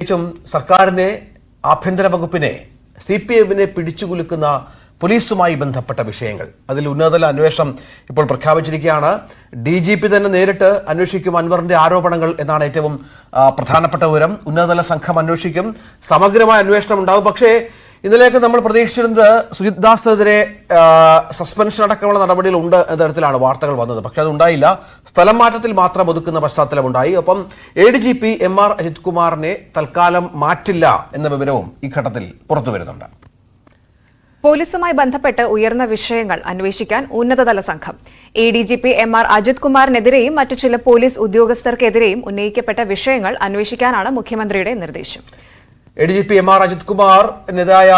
പ്രത്യേകിച്ചും സർക്കാരിനെ ആഭ്യന്തര വകുപ്പിനെ സി പി എമ്മിനെ പിടിച്ചുകുലുക്കുന്ന പോലീസുമായി ബന്ധപ്പെട്ട വിഷയങ്ങൾ. അതിൽ ഉന്നതതല അന്വേഷണം ഇപ്പോൾ പ്രഖ്യാപിച്ചിരിക്കുകയാണ്. ഡി ജി പി തന്നെ നേരിട്ട് അന്വേഷിക്കും അൻവറിന്റെ ആരോപണങ്ങൾ എന്നാണ് ഏറ്റവും പ്രധാനപ്പെട്ട വിവരം. ഉന്നതതല സംഘം അന്വേഷിക്കും. സമഗ്രമായ അന്വേഷണം ഉണ്ടാവും. പക്ഷേ ഇന്നലെയൊക്കെ നമ്മൾ പ്രതീക്ഷിച്ചിരുന്നത് സുജിത് ദാസിനെതിരെ സസ്പെൻഷൻ അടക്കമുള്ള നടപടികൾ ഉണ്ട് എന്ന തരത്തിലാണ് വാർത്തകൾ വന്നത്. പക്ഷെ അതുണ്ടായില്ല. സ്ഥലം മാറ്റത്തിൽ മാത്രം ഒതുക്കുന്ന പശ്ചാത്തലമുണ്ടായി ഒപ്പം A D G P M R Ajith കുമാറിനെ തൽക്കാലം മാറ്റില്ല എന്ന വിവരവും ഈ ഘട്ടത്തിൽ പുറത്തു വരുന്നുണ്ട്. പോലീസുമായി ബന്ധപ്പെട്ട് ഉയർന്ന വിഷയങ്ങൾ അന്വേഷിക്കാൻ ഉന്നതതല സംഘം. A D G P M R Ajith കുമാറിനെതിരെയും മറ്റു ചില പോലീസ് ഉദ്യോഗസ്ഥർക്കെതിരെയും ഉന്നയിക്കപ്പെട്ട വിഷയങ്ങൾ അന്വേഷിക്കാനാണ് മുഖ്യമന്ത്രിയുടെ നിർദ്ദേശം. A D G P M R Ajith കുമാറിനെതിരായ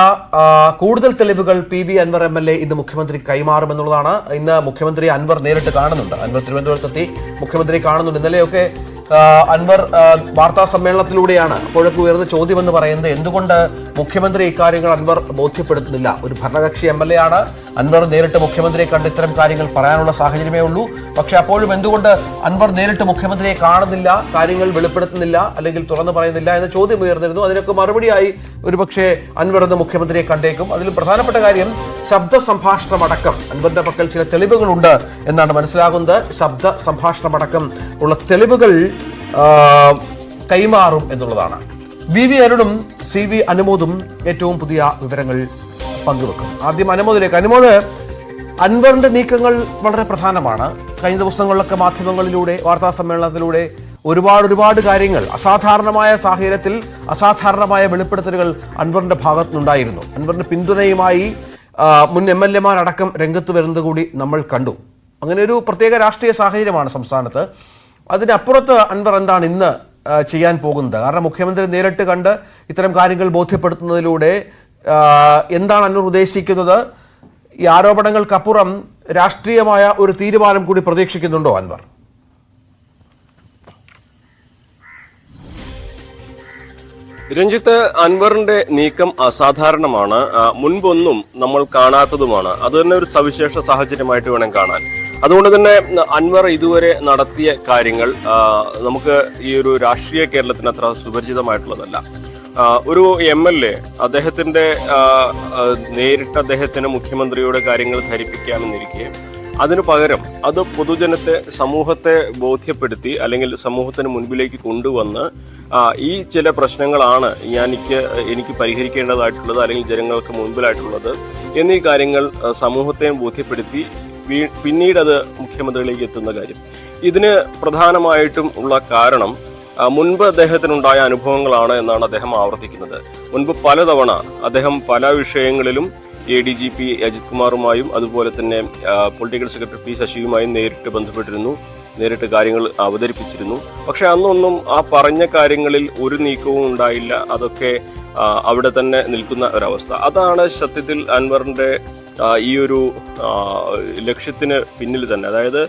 കൂടുതൽ തെളിവുകൾ P V Anvar M L A ഇന്ന് മുഖ്യമന്ത്രി കൈമാറുമെന്നുള്ളതാണ് ഇന്ന് മുഖ്യമന്ത്രി അൻവർ നേരിട്ട് കാണുന്നുണ്ട്. അൻവർ തിരുവനന്തപുരത്തെത്തി മുഖ്യമന്ത്രി കാണുന്നുണ്ട്. ഇന്നലെയൊക്കെ അൻവർ വാർത്താ സമ്മേളനത്തിലൂടെയാണ് അപ്പോഴൊക്കെ ഉയർന്ന ചോദ്യം എന്ന് പറയുന്നത് എന്തുകൊണ്ട് മുഖ്യമന്ത്രി ഇക്കാര്യങ്ങൾ അൻവർ ബോധ്യപ്പെടുത്തുന്നില്ല? ഒരു ഭരണകക്ഷി എം എൽ എ ആണ്. അൻവർ നേരിട്ട് മുഖ്യമന്ത്രിയെ കണ്ട് ഇത്തരം കാര്യങ്ങൾ പറയാനുള്ള സാഹചര്യമേ ഉള്ളൂ. പക്ഷെ അപ്പോഴും എന്തുകൊണ്ട് അൻവർ നേരിട്ട് മുഖ്യമന്ത്രിയെ കാണുന്നില്ല കാര്യങ്ങൾ വെളിപ്പെടുത്തുന്നില്ല അല്ലെങ്കിൽ തുറന്നു പറയുന്നില്ല എന്ന ചോദ്യം ഉയർന്നിരുന്നു. അതിനൊക്കെ മറുപടിയായി ഒരുപക്ഷെ അൻവർ എന്ന മുഖ്യമന്ത്രിയെ കണ്ടേക്കും. അതിൽ പ്രധാനപ്പെട്ട കാര്യം ശബ്ദ സംഭാഷണമടക്കം അൻവറിന്റെ പക്കൽ ചില തെളിവുകളുണ്ട് എന്നാണ് മനസ്സിലാകുന്നത്. ശബ്ദ സംഭാഷണമടക്കം ഉള്ള തെളിവുകൾ കൈമാറും എന്നുള്ളതാണ്. വി വി അരുണും സി വി അനുമോദും ഏറ്റവും പുതിയ വിവരങ്ങൾ പങ്കുവെക്കും. ആദ്യം അനുമോദിലേക്ക്. അനുമോദ് അൻവറിന്റെ നീക്കങ്ങൾ വളരെ പ്രധാനമാണ്. കഴിഞ്ഞ ദിവസങ്ങളിലൊക്കെ മാധ്യമങ്ങളിലൂടെ വാർത്താ സമ്മേളനത്തിലൂടെ ഒരുപാട് ഒരുപാട് കാര്യങ്ങൾ അസാധാരണമായ സാഹചര്യത്തിൽ അസാധാരണമായ വെളിപ്പെടുത്തലുകൾ അൻവറിന്റെ ഭാഗത്തുനിന്നുണ്ടായിരുന്നു. അൻവറിന്റെ പിന്തുണയുമായി മുൻ എം എൽ എമാരടക്കം രംഗത്ത് വരുന്നത് കൂടി നമ്മൾ കണ്ടു. അങ്ങനെ ഒരു പ്രത്യേക രാഷ്ട്രീയ സാഹചര്യമാണ് സംസ്ഥാനത്ത്. അതിനപ്പുറത്ത് അൻവർ എന്താണ് ഇന്ന് ചെയ്യാൻ പോകുന്നത്? കാരണം മുഖ്യമന്ത്രി നേരിട്ട് കണ്ട് ഇത്തരം കാര്യങ്ങൾ ബോധ്യപ്പെടുത്തുന്നതിലൂടെ എന്താണ് അൻവർ ഉദ്ദേശിക്കുന്നത്? ഈ ആരോപണങ്ങൾക്കപ്പുറം രാഷ്ട്രീയമായ ഒരു തീരുമാനം കൂടി പ്രതീക്ഷിക്കുന്നുണ്ടോ അൻവർ? രഞ്ജിത്ത് അൻവറിന്റെ നീക്കം അസാധാരണമാണ്. മുൻപൊന്നും നമ്മൾ കാണാത്തതുമാണ്. അത് തന്നെ ഒരു സവിശേഷ സാഹചര്യമായിട്ട് വേണം കാണാൻ. അതുകൊണ്ട് തന്നെ അൻവർ ഇതുവരെ നടത്തിയ കാര്യങ്ങൾ നമുക്ക് ഈ ഒരു രാഷ്ട്രീയ കേരളത്തിന് അത്ര സുപരിചിതമായിട്ടുള്ളതല്ല. ഒരു എം എൽ എ അദ്ദേഹത്തിന്റെ നേരിട്ട് അദ്ദേഹത്തിന് മുഖ്യമന്ത്രിയുടെ കാര്യങ്ങൾ ധരിപ്പിക്കാമെന്നിരിക്കെ അതിനു പകരം അത് പൊതുജനത്തെ സമൂഹത്തെ ബോധ്യപ്പെടുത്തി അല്ലെങ്കിൽ സമൂഹത്തിന് മുൻപിലേക്ക് കൊണ്ടുവന്ന് ഈ ചില പ്രശ്നങ്ങളാണ് എനിക്ക് എനിക്ക് പരിഹരിക്കേണ്ടതായിട്ടുള്ളത് അല്ലെങ്കിൽ ജനങ്ങൾക്ക് മുൻപിലായിട്ടുള്ളത് എന്നീ കാര്യങ്ങൾ സമൂഹത്തെയും സമൂഹത്തെ ബോധ്യപ്പെടുത്തി പിന്നീട് അത് മുഖ്യമന്ത്രിയിലേക്ക് എത്തുന്ന കാര്യം. ഇതിന് പ്രധാനമായിട്ടും ഉള്ള കാരണം മുൻപ് അദ്ദേഹത്തിനുണ്ടായ അനുഭവങ്ങളാണ് എന്നാണ് അദ്ദേഹം ആവർത്തിക്കുന്നത്. മുൻപ് പലതവണ അദ്ദേഹം പല വിഷയങ്ങളിലും A D G P Ajith കുമാറുമായും അതുപോലെ തന്നെ പൊളിറ്റിക്കൽ സെക്രട്ടറി പി ശശിയുമായും നേരിട്ട് ബന്ധപ്പെട്ടിരുന്നു. നേരിട്ട് കാര്യങ്ങൾ അവതരിപ്പിച്ചിരുന്നു. പക്ഷെ അന്നൊന്നും ആ പറഞ്ഞ കാര്യങ്ങളിൽ ഒരു നീക്കവും ഉണ്ടായില്ല. അതൊക്കെ അവിടെ തന്നെ നിൽക്കുന്ന ഒരവസ്ഥ. അതാണ് സത്യത്തിൽ അൻവറിന്റെ ഈ ഒരു ലക്ഷ്യത്തിന് പിന്നിൽ തന്നെ. അതായത്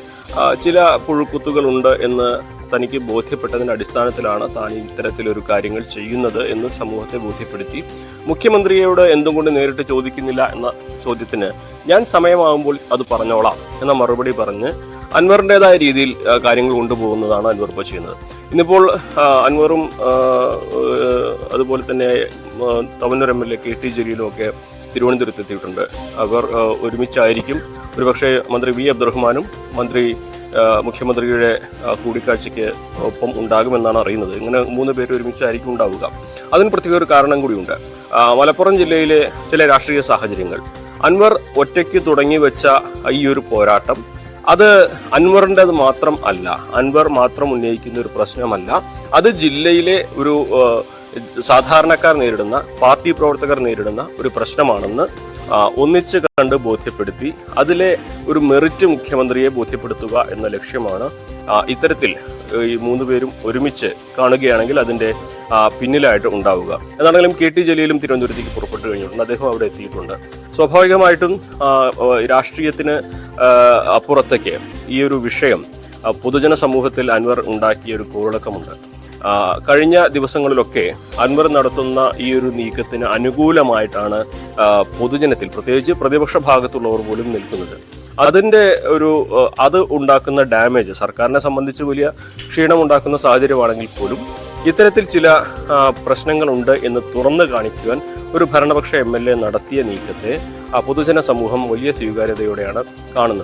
ചില പുഴുക്കുത്തുകളുണ്ട് എന്ന് തനിക്ക് ബോധ്യപ്പെട്ടതിന്റെ അടിസ്ഥാനത്തിലാണ് താൻ ഇത്തരത്തിലൊരു കാര്യങ്ങൾ ചെയ്യുന്നത് എന്ന് സമൂഹത്തെ ബോധ്യപ്പെടുത്തി. മുഖ്യമന്ത്രിയോട് എന്തുകൊണ്ട് നേരിട്ട് ചോദിക്കുന്നില്ല എന്ന ചോദ്യത്തിന് ഞാൻ സമയമാകുമ്പോൾ അത് പറഞ്ഞോളാം എന്ന മറുപടി പറഞ്ഞ് അൻവറിന്റെതായ രീതിയിൽ കാര്യങ്ങൾ കൊണ്ടുപോകുന്നതാണ് അൻവർ ഇപ്പോൾ ചെയ്യുന്നത്. ഇന്നിപ്പോൾ അൻവറും അതുപോലെ തന്നെ Thavanur M L A K T ജലീലും ഒക്കെ തിരുവനന്തപുരത്ത് എത്തിയിട്ടുണ്ട്. അവർ ഒരുമിച്ചായിരിക്കും. ഒരുപക്ഷെ മന്ത്രി വി അബ്ദുറഹ്മാനും മന്ത്രി മുഖ്യമന്ത്രിയുടെ കൂടിക്കാഴ്ചയ്ക്ക് ഒപ്പം ഉണ്ടാകുമെന്നാണ് അറിയുന്നത്. ഇങ്ങനെ മൂന്ന് പേര് ഒരുമിച്ചായിരിക്കും ഉണ്ടാവുക. അതിന് പ്രത്യേക ഒരു കാരണം കൂടിയുണ്ട്. മലപ്പുറം ജില്ലയിലെ ചില രാഷ്ട്രീയ സാഹചര്യങ്ങൾ. അൻവർ ഒറ്റയ്ക്ക് തുടങ്ങി വെച്ച ഈ ഒരു പോരാട്ടം അത് അൻവറിന്റെ മാത്രം അല്ല അൻവർ മാത്രം ഉന്നയിക്കുന്ന ഒരു പ്രശ്നമല്ല. അത് ജില്ലയിലെ ഒരു സാധാരണക്കാർ നേരിടുന്ന പാർട്ടി പ്രവർത്തകർ നേരിടുന്ന ഒരു പ്രശ്നമാണെന്ന് ഒന്നിച്ച് കണ്ട് ബോധ്യപ്പെടുത്തി അതിലെ ഒരു മെറിറ്റ് മുഖ്യമന്ത്രിയെ ബോധ്യപ്പെടുത്തുക എന്ന ലക്ഷ്യമാണ് ഇത്തരത്തിൽ ഈ മൂന്ന് പേരും ഒരുമിച്ച് കാണുകയാണെങ്കിൽ അതിന്റെ പിന്നിലായിട്ട് ഉണ്ടാവുക. എന്നാണെങ്കിലും കെ ടി ജലീലും തിരുവനന്തപുരത്തേക്ക് പുറപ്പെട്ടു കഴിഞ്ഞിട്ടുണ്ട്. അദ്ദേഹം അവിടെ എത്തിയിട്ടുണ്ട്. സ്വാഭാവികമായിട്ടും രാഷ്ട്രീയത്തിന് അപ്പുറത്തേക്ക് ഈ ഒരു വിഷയം പൊതുജന സമൂഹത്തിൽ അൻവർ ഉണ്ടാക്കിയ ഒരു കോളിളക്കമുണ്ട് ആ, കഴിഞ്ഞ ദിവസങ്ങളിലൊക്കെ അൻവർ നടത്തുന്ന ഈ ഒരു നീക്കത്തിന് അനുകൂലമായിട്ടാണ് പൊതുജനത്തിൽ പ്രത്യേകിച്ച് പ്രതിപക്ഷ ഭാഗത്തുള്ളവർ പോലും നിൽക്കുന്നത്. അതിന്റെ ഒരു അത് ഉണ്ടാക്കുന്ന ഡാമേജ് സർക്കാരിനെ സംബന്ധിച്ച് വലിയ ക്ഷീണം ഉണ്ടാക്കുന്ന സാഹചര്യമാണെങ്കിൽ പോലും ഇത്തരത്തിൽ ചില പ്രശ്നങ്ങളുണ്ട് എന്ന് തുറന്നു കാണിക്കുവാൻ ഒരു ഭരണപക്ഷ എം എൽ എ നടത്തിയ നീക്കത്തെ പൊതുജന സമൂഹം വലിയ സ്വീകാര്യതയോടെയാണ് കാണുന്നത്.